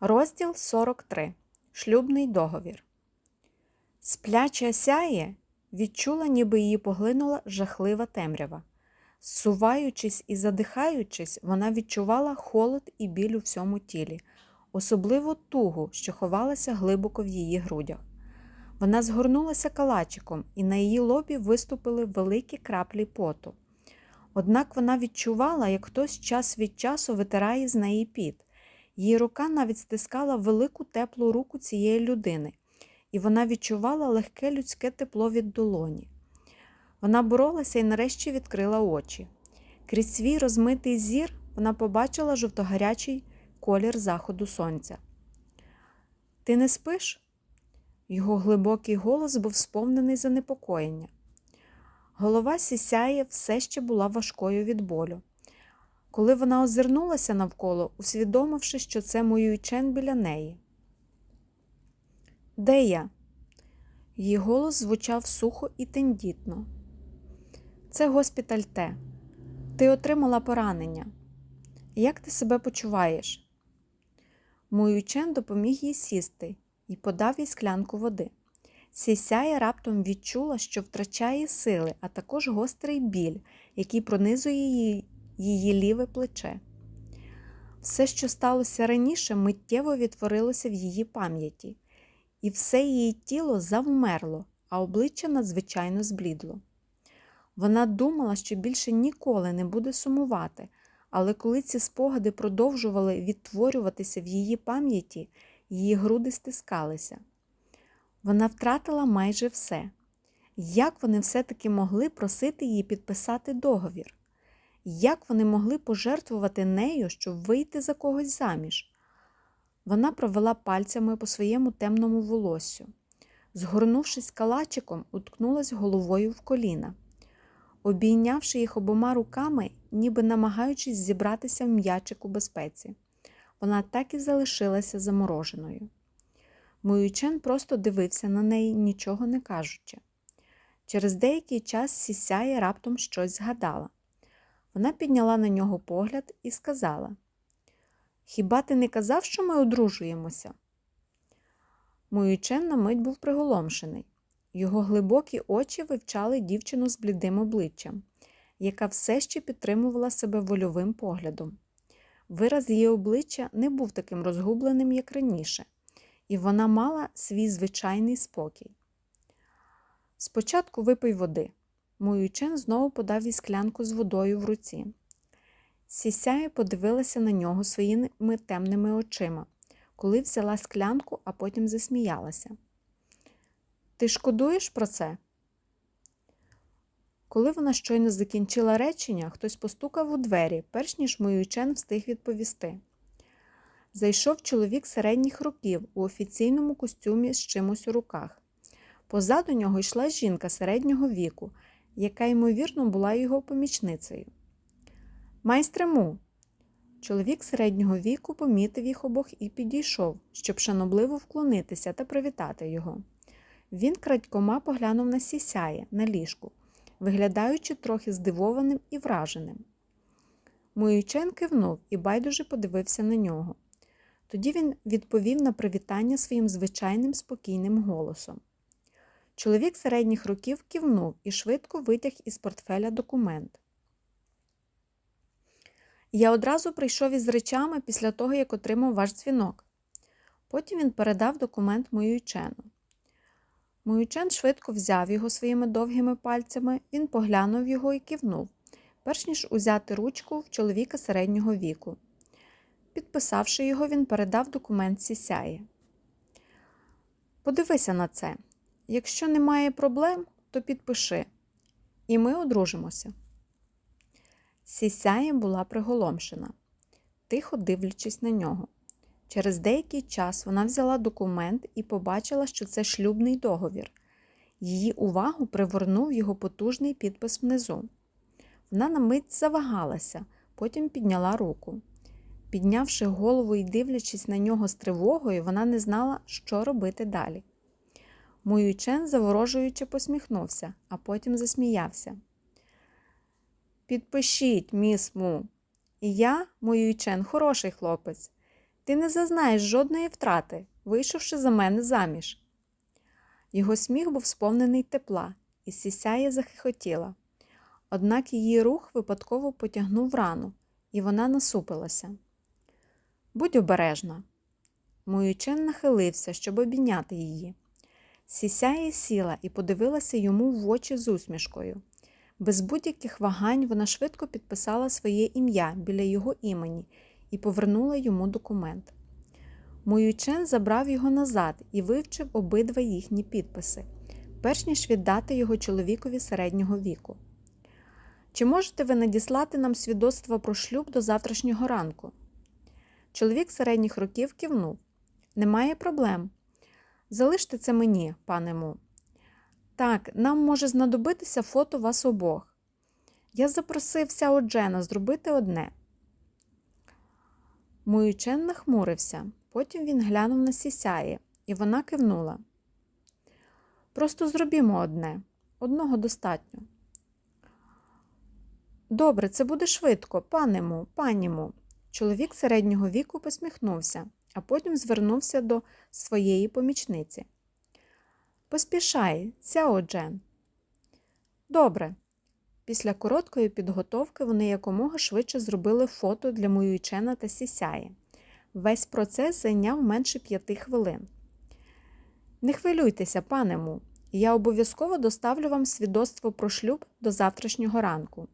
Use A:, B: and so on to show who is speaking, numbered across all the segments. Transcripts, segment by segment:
A: Розділ 43. Шлюбний договір. Спляча сяє відчула, ніби її поглинула жахлива темрява. Зсуваючись і задихаючись, вона відчувала холод і біль у всьому тілі, особливо тугу, що ховалася глибоко в її грудях. Вона згорнулася калачиком, і на її лобі виступили великі краплі поту. Однак вона відчувала, як хтось час від часу витирає з неї піт. Її рука навіть стискала велику теплу руку цієї людини, і вона відчувала легке людське тепло від долоні. Вона боролася і нарешті відкрила очі. Крізь свій розмитий зір вона побачила жовтогарячий колір заходу сонця. Ти не спиш? Його глибокий голос був сповнений занепокоєння. Голова сісяє все ще була важкою від болю. Коли вона озирнулася навколо, усвідомивши, що це Моюйчен біля неї. Де я? Її голос звучав сухо і тендітно. Це госпіталь Т. Ти отримала поранення. Як ти себе почуваєш? Моюйчен допоміг їй сісти і подав їй склянку води. Сісяя раптом відчула, що втрачає сили, а також гострий біль, який пронизує її, її ліве плече. Все, що сталося раніше, миттєво відтворилося в її пам'яті, і все її тіло завмерло, а обличчя надзвичайно зблідло. Вона думала, що більше ніколи не буде сумувати, але коли ці спогади продовжували відтворюватися в її пам'яті, її груди стискалися. Вона втратила майже все. Як вони все-таки могли просити її підписати договір? Як вони могли пожертвувати нею, щоб вийти за когось заміж? Вона провела пальцями по своєму темному волоссю. Згорнувшись калачиком, уткнулась головою в коліна. Обійнявши їх обома руками, ніби намагаючись зібратися в м'ячик у безпеці, вона так і залишилася замороженою. Моючен просто дивився на неї, нічого не кажучи. Через деякий час сісяє раптом щось згадала. Вона підняла на нього погляд і сказала: Хіба ти не казав, що ми одружуємося? Моючен на мить був приголомшений. Його глибокі очі вивчали дівчину з блідим обличчям, яка все ще підтримувала себе вольовим поглядом. Вираз її обличчя не був таким розгубленим, як раніше, і вона мала свій звичайний спокій. Спочатку випий води. Моючен знову подав їй склянку з водою в руці. Сісяє подивилася на нього своїми темними очима, коли взяла склянку, а потім засміялася. Ти шкодуєш про це? Коли вона щойно закінчила речення, хтось постукав у двері, перш ніж Моючен встиг відповісти. Зайшов чоловік середніх років у офіційному костюмі з чимось у руках. Позаду нього йшла жінка середнього віку, яка, ймовірно, була його помічницею. Майстре Му. Чоловік середнього віку помітив їх обох і підійшов, щоб шанобливо вклонитися та привітати його. Він крадькома поглянув на сісяє на ліжку, виглядаючи трохи здивованим і враженим. Моючен кивнув і байдуже подивився на нього. Тоді він відповів на привітання своїм звичайним спокійним голосом. Чоловік середніх років кивнув і швидко витяг із портфеля документ. Я одразу прийшов із речами після того, як отримав ваш дзвінок. Потім він передав документ Моюйчену. Моючен швидко взяв його своїми довгими пальцями, він поглянув його і кивнув, перш ніж узяти ручку в чоловіка середнього віку. Підписавши його, він передав документ сісяє. Подивися на це. Якщо немає проблем, то підпиши, і ми одружимося. Сісяє була приголомшена, тихо дивлячись на нього. Через деякий час вона взяла документ і побачила, що це шлюбний договір. Її увагу привернув його потужний підпис внизу. Вона на мить завагалася, потім підняла руку. Піднявши голову і дивлячись на нього з тривогою, вона не знала, що робити далі. Моючен заворожуючи посміхнувся, а потім засміявся. Підпишіть, міс Му. І я, Моючен, хороший хлопець. Ти не зазнаєш жодної втрати, вийшовши за мене заміж. Його сміх був сповнений тепла, і сісяє захихотіла. Однак її рух випадково потягнув рану, і вона насупилася. Будь обережна. Муючин нахилився, щоб обійняти її. Сісяє сіла і подивилася йому в очі з усмішкою. Без будь-яких вагань вона швидко підписала своє ім'я біля його імені і повернула йому документ. Муючен забрав його назад і вивчив обидва їхні підписи, перш ніж віддати його чоловікові середнього віку. Чи можете ви надіслати нам свідоцтво про шлюб до завтрашнього ранку? Чоловік середніх років кивнув. Немає проблем. Залиште це мені, пане Му. Так, нам може знадобитися фото вас обох. Я запросив Сяо Джена зробити одне. Муючен нахмурився, потім він глянув на сісяє, і вона кивнула. Просто зробімо одне, одного достатньо. Добре, це буде швидко, панему, паніму. Чоловік середнього віку посміхнувся, а потім звернувся до своєї помічниці. Поспішай, Сяо Джен. Добре. Після короткої підготовки вони якомога швидше зробили фото для Муюйчена та Сісяї. Весь процес зайняв менше п'яти хвилин. Не хвилюйтеся, панему, я обов'язково доставлю вам свідоцтво про шлюб до завтрашнього ранку.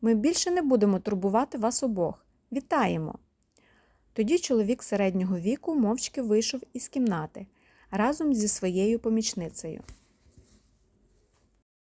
A: Ми більше не будемо турбувати вас обох. Вітаємо! Тоді чоловік середнього віку мовчки вийшов із кімнати разом зі своєю помічницею.